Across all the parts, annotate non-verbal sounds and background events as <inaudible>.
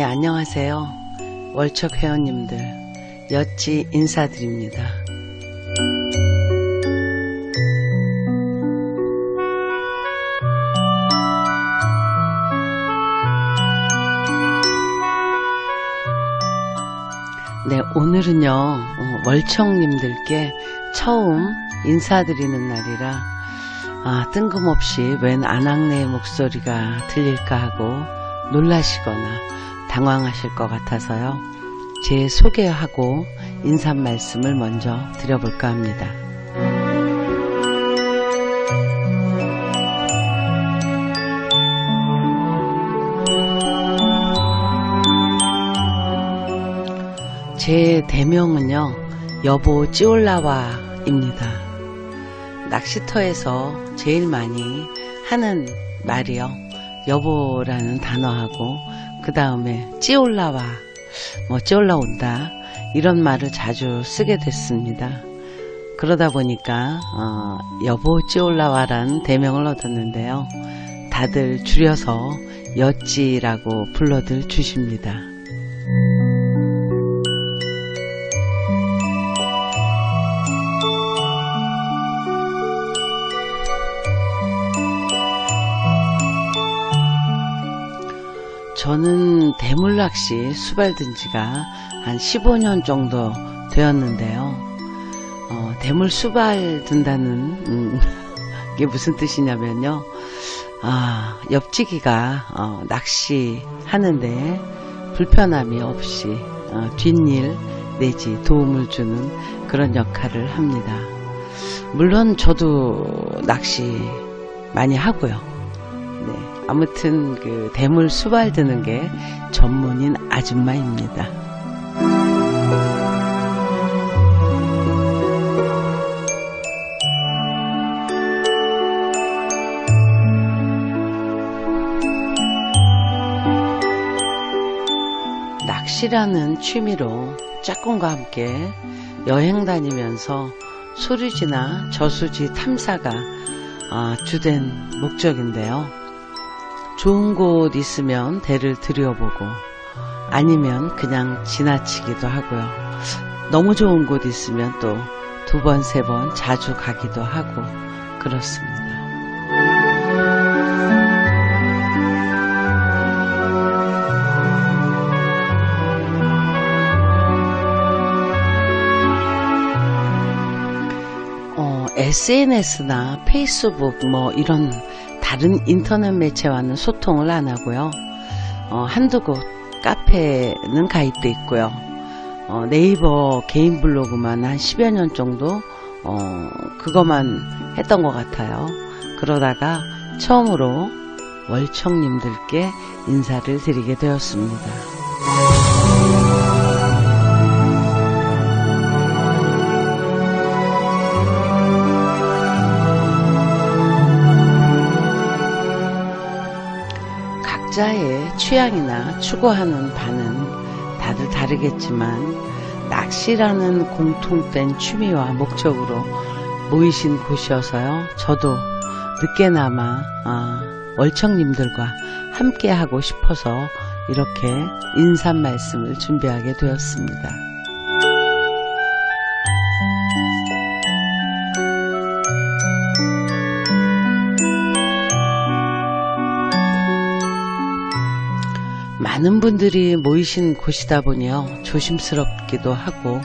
네, 안녕하세요. 월척 회원님들, 여찌 인사드립니다. 네, 오늘은요, 어, 월청님들께 처음 인사드리는 날이라, 아, 뜬금없이 웬 아낙네의 목소리가 들릴까 하고 놀라시거나 당황하실 것 같아서요. 제 소개하고 인사 말씀을 먼저 드려볼까 합니다. 제 대명은요, 여보 찌올라와입니다. 낚시터에서 제일 많이 하는 말이요. 여보라는 단어하고, 그 다음에 찌올라와, 뭐 찌올라온다, 이런 말을 자주 쓰게 됐습니다. 그러다 보니까, 어, 여보 찌올라와라는 대명을 얻었는데요. 다들 줄여서 여찌라고 불러들 주십니다. 저는 대물낚시 수발든 지가 한 15년 정도 되었는데요. 어, 대물 수발 든다는 음, <laughs> 게 무슨 뜻이냐면요. 아, 옆지기가 어, 낚시 하는데 불편함이 없이 어, 뒷일 내지 도움을 주는 그런 역할을 합니다. 물론 저도 낚시 많이 하고요. 네, 아무튼 그 대물 수발 드는 게 전문인 아줌마입니다. 낚시라는 취미로 짝꿍과 함께 여행 다니면서 소류지나 저수지 탐사가 아, 주된 목적인데요. 좋은 곳 있으면 대를 들여보고 아니면 그냥 지나치기도 하고요. 너무 좋은 곳 있으면 또 두 번, 세 번 자주 가기도 하고 그렇습니다. 어, SNS나 페이스북 뭐 이런 다른 인터넷 매체와는 소통을 안 하고요. 어, 한두 곳 카페는 가입돼 있고요. 어, 네이버 개인 블로그만 한 10여 년 정도 어, 그거만 했던 것 같아요. 그러다가 처음으로 월청님들께 인사를 드리게 되었습니다. 취향이나 추구하는 바는 다들 다르겠지만 낚시라는 공통된 취미와 목적으로 모이신 곳이어서요. 저도 늦게나마 아, 월청님들과 함께 하고 싶어서 이렇게 인사 말씀을 준비하게 되었습니다. 많은 분들이 모이신 곳이다 보니요. 조심스럽기도 하고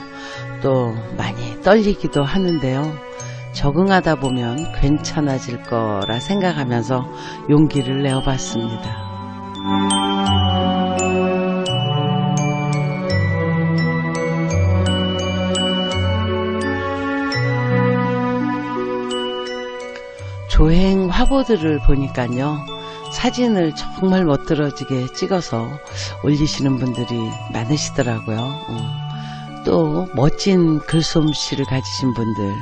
또 많이 떨리기도 하는데요. 적응하다 보면 괜찮아질 거라 생각하면서 용기를 내어봤습니다. 조행 화보들을 보니까요. 사진을 정말 멋들어지게 찍어서 올리시는 분들이 많으시더라고요. 어. 또 멋진 글솜씨를 가지신 분들,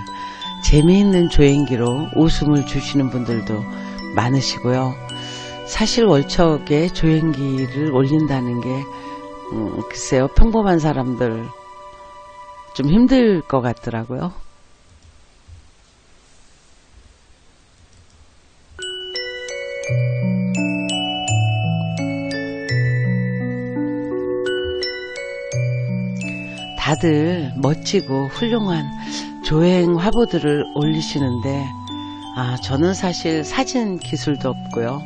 재미있는 조행기로 웃음을 주시는 분들도 많으시고요. 사실 월척에 조행기를 올린다는 게 음, 글쎄요 평범한 사람들 좀 힘들 것 같더라고요. 다들 멋지고 훌륭한 조행 화보들을 올리시는데 아, 저는 사실 사진 기술도 없고요.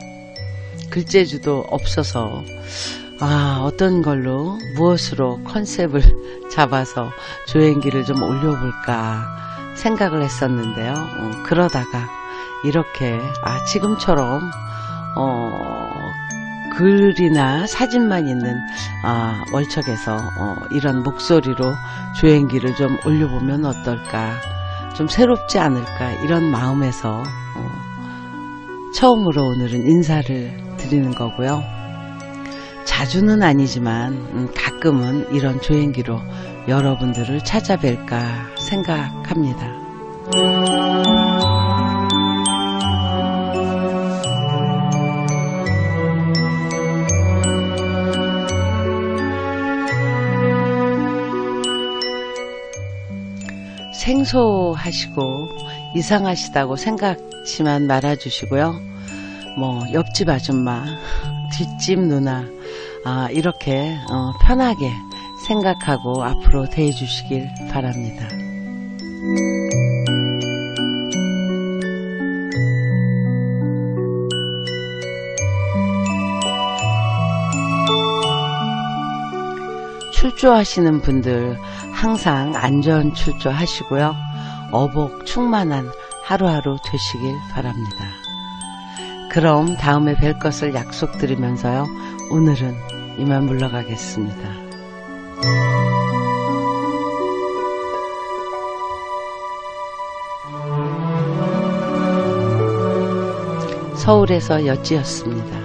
글재주도 없어서 아, 어떤 걸로 무엇으로 컨셉을 <laughs> 잡아서 조행기를 좀 올려볼까 생각을 했었는데요. 어, 그러다가 이렇게 아, 지금처럼 어, 글이나 사진만 있는 아, 월척에서 어, 이런 목소리로 조행기를 좀 올려보면 어떨까 좀 새롭지 않을까 이런 마음에서 어, 처음으로 오늘은 인사를 드리는 거고요. 자주는 아니지만 음, 가끔은 이런 조행기로 여러분들을 찾아뵐까 생각합니다. 생소하시고 이상하시다고 생각지만 말아주시고요. 뭐 옆집 아줌마, <laughs> 뒷집 누나 아, 이렇게 어, 편하게 생각하고 앞으로 대해주시길 바랍니다. 출조하시는 분들 항상 안전 출조하시고요. 어복 충만한 하루하루 되시길 바랍니다. 그럼 다음에 뵐 것을 약속드리면서요. 오늘은 이만 물러가겠습니다. 서울에서 여찌였습니다.